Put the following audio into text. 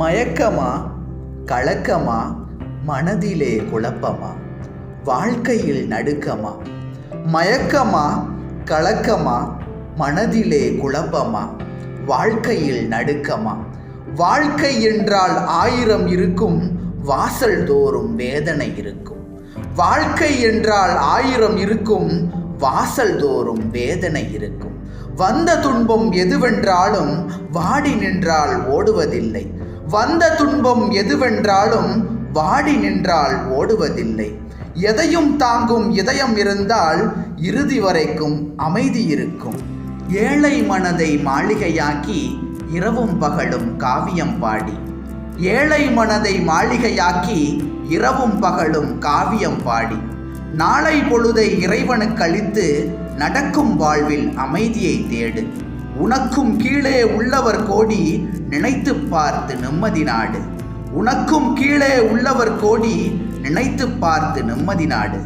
மயக்கமா கலக்கமா மனதிலே குழப்பமா வாழ்க்கையில் நடுக்கமா மயக்கமா கலக்கமா மனதிலே குழப்பமா வாழ்க்கையில் நடுக்கமா? வாழ்க்கை என்றால் ஆயிரம் இருக்கும் வாசல் தோறும் வேதனை இருக்கும். வாழ்க்கை என்றால் ஆயிரம் இருக்கும் வாசல் தோறும் வேதனை இருக்கும். வந்த துன்பம் எதுவென்றாலும் வாடி நின்றால் ஓடுவதில்லை. வந்த துன்பம் எதுவென்றாலும் வாடி நின்றால் ஓடுவதில்லை. எதையும் தாங்கும் இதயம் இருந்தால் இறுதி வரைக்கும் அமைதி இருக்கும். ஏழை மனதை மாளிகையாக்கி இரவும் பகலும் காவியம் பாடி. ஏழை மனதை மாளிகையாக்கி இரவும் பகலும் காவியம் பாடி. நாளை பொழுதை இறைவனுக்கு அளித்து நடக்கும் வாழ்வில் அமைதியை தேடு. உனக்கும் கீழே உள்ளவர் கோடி நினைத்து பார்த்து நிம்மதி நாடு. உனக்கும் கீழே உள்ளவர் கோடி நினைத்து பார்த்து நிம்மதி நாடு.